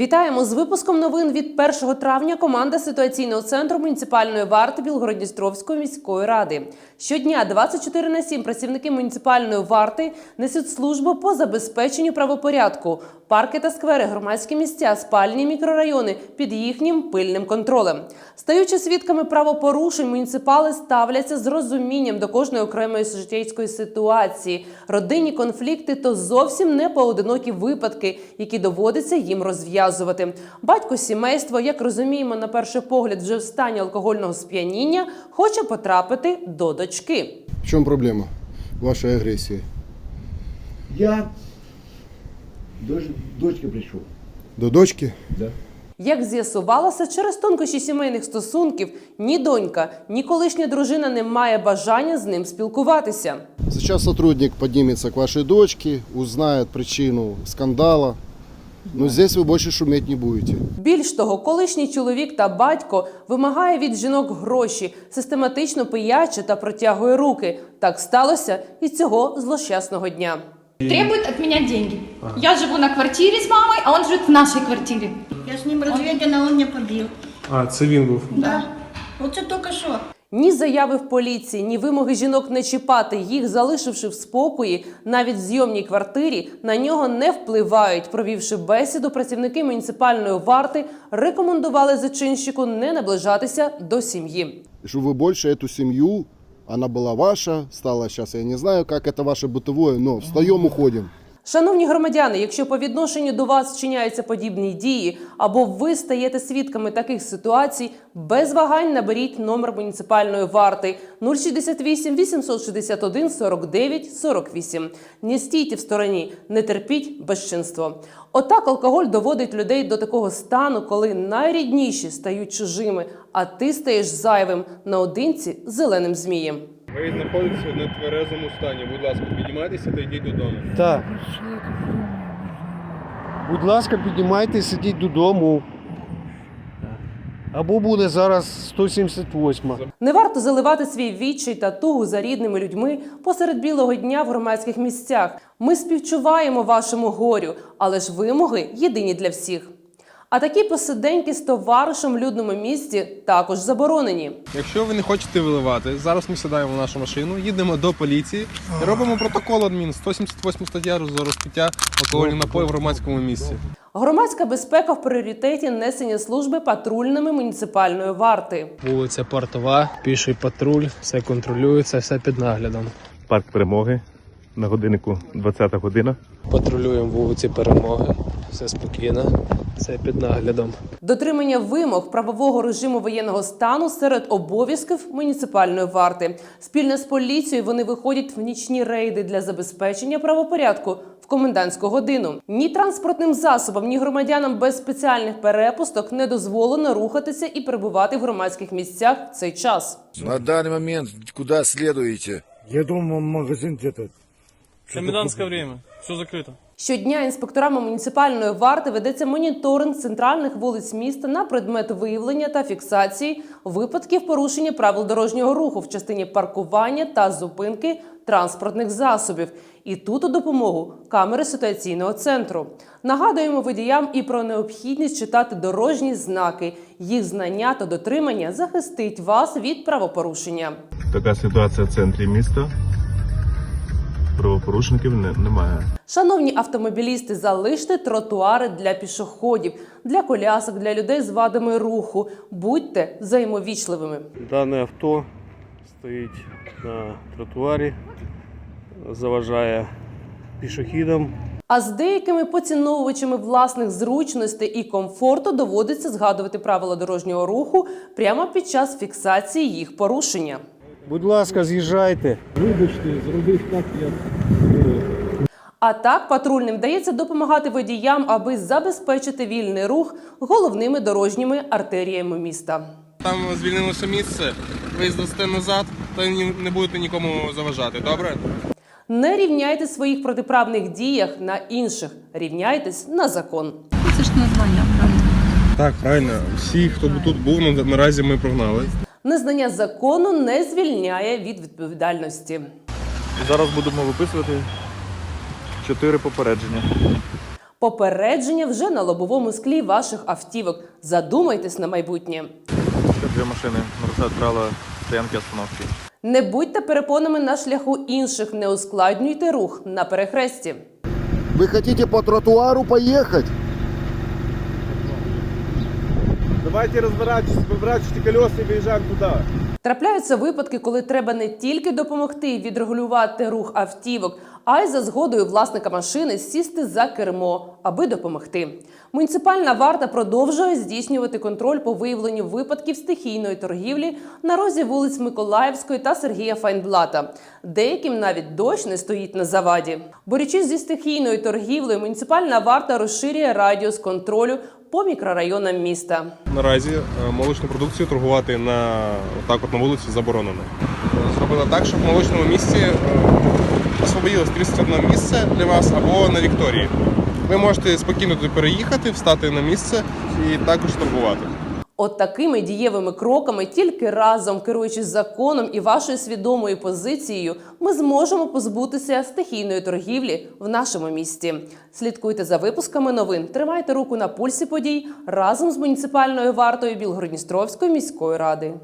Вітаємо з випуском новин від 1 травня. Команда ситуаційного центру муніципальної варти Білгородністровської міської ради. Щодня 24 на 7 працівники муніципальної варти несуть службу по забезпеченню правопорядку. Парки та сквери, громадські місця, спальні мікрорайони під їхнім пильним контролем. Стаючи свідками правопорушень, муніципали ставляться з розумінням до кожної окремої житейської ситуації. Родинні конфлікти то зовсім не поодинокі випадки, які доводиться їм розв'язувати. Батько сімейства, як розуміємо, на перший погляд, вже в стані алкогольного сп'яніння, хоче потрапити до дочки. В чем проблема вашей агрессии? Я дочь, дочке пришел. До дочки? Да. Як з'ясувалося, через тонкощі сімейних стосунків ні донька, ні колишня дружина не має бажання з ним спілкуватися. Сейчас сотрудник поднимется к вашей дочке, узнает причину скандала. Но здесь вы больше шуметь не будете. Більш того, колишній чоловік та батько вимагає від жінок гроші, систематично пияче та протягує руки. Так сталося і цього злощасного дня. Требует от меня деньги. Я живу на квартире с мамой, а он живет в нашей квартире. Я з ним розведена, він мене побив. А, це він був. Да. Оце тільки що. Ні заяви в поліції, ні вимоги жінок не чіпати їх, залишивши в спокої, навіть в зйомній квартирі, на нього не впливають. Провівши бесіду, працівники муніципальної варти рекомендували зачинщику не наближатися до сім'ї. Чтобы вы больше эту семью, она была ваша, стала сейчас, я не знаю, как это ваше бытовое, но встаем, уходим. Шановні громадяни, якщо по відношенню до вас вчиняються подібні дії, або ви стаєте свідками таких ситуацій, без вагань наберіть номер муніципальної варти 068 861 49 48. Не стійте в стороні, не терпіть безчинство. Отак алкоголь доводить людей до такого стану, коли найрідніші стають чужими, а ти стаєш зайвим наодинці зеленим змієм. Ви знаходитеся в нетверезому стані. Будь ласка, піднімайтеся та йдіть додому. Так. Будь ласка, піднімайтеся, ідіть додому. Або буде зараз 178. Не варто заливати свій відчай та тугу за рідними людьми посеред білого дня в громадських місцях. Ми співчуваємо вашому горю, але ж вимоги єдині для всіх. А такі посиденьки з товаришем в людному місці також заборонені. Якщо ви не хочете виливати, зараз ми сідаємо в нашу машину, їдемо до поліції і робимо протокол адмін 178 стаття за розпиття алкогольних напоїв в громадському місці. Громадська безпека в пріоритеті несення служби патрульними муніципальної варти. Вулиця Портова, піший патруль, все контролюється, все під наглядом. парк перемоги на годиннику 20 година. Патрулюємо вулиці Перемоги, все спокійно, все під наглядом. Дотримання вимог правового режиму воєнного стану серед обов'язків муніципальної варти. Спільно з поліцією вони виходять в нічні рейди для забезпечення правопорядку в комендантську годину. Ні транспортним засобам, ні громадянам без спеціальних перепусток не дозволено рухатися і перебувати в громадських місцях в цей час. На данный момент куда следуете? Я думал, магазин где-то. Комендантське время, все закрито. Щодня інспекторами муніципальної варти ведеться моніторинг центральних вулиць міста на предмет виявлення та фіксації випадків порушення правил дорожнього руху в частині паркування та зупинки транспортних засобів. І тут у допомогу камери ситуаційного центру. Нагадуємо водіям і про необхідність читати дорожні знаки. Їх знання та дотримання захистить вас від правопорушення. Така ситуація в центрі міста. Правопорушників не- немає. Шановні автомобілісти, залиште тротуари для пішоходів, для колясок, для людей з вадами руху. Будьте взаємовічливими. Дане авто стоїть на тротуарі, заважає пішохідам. А з деякими поціновувачами власних зручностей і комфорту доводиться згадувати правила дорожнього руху прямо під час фіксації їх порушення. Будь ласка, з'їжджайте. Вибачте, зробив так, як А так патрульним вдається допомагати водіям, аби забезпечити вільний рух головними дорожніми артеріями міста. Там звільнилося місце, ви здасте назад та не будете нікому заважати, добре? Не рівняйте своїх протиправних діях на інших, рівняйтесь на закон. Так, правильно. Всі, хто тут був, наразі ми прогнали. Незнання закону не звільняє від відповідальності. Зараз будемо виписувати чотири попередження. Попередження вже на лобовому склі ваших автівок. Задумайтесь на майбутнє. Дві машини нарушають правила стоянки остановки. Не будьте перепонами на шляху інших, не ускладнюйте рух на перехресті. Вы хотите по тротуару поехать? Давайте розворачуйтесь, виворачуйте колеса і виїжджаємо туди. Трапляються випадки, коли треба не тільки допомогти відрегулювати рух автівок, а й за згодою власника машини сісти за кермо, аби допомогти. Муніципальна варта продовжує здійснювати контроль по виявленню випадків стихійної торгівлі на розі вулиць Миколаївської та Сергія Файнблата. Деяким навіть дощ не стоїть на заваді. Борючись зі стихійною торгівлею, муніципальна варта розширює радіус контролю по мікрорайонам міста. Наразі е, молочну продукцію торгувати на так от на вулиці заборонено. Зробили так, щоб в молочному місці е, освободилось 31 місце для вас або на Вікторії. Ви можете спокійно туди переїхати, встати на місце і також торгувати. От такими дієвими кроками, тільки разом керуючись законом і вашою свідомою позицією, ми зможемо позбутися стихійної торгівлі в нашому місті. Слідкуйте за випусками новин, тримайте руку на пульсі подій разом з муніципальною вартою Білгородністровської міської ради.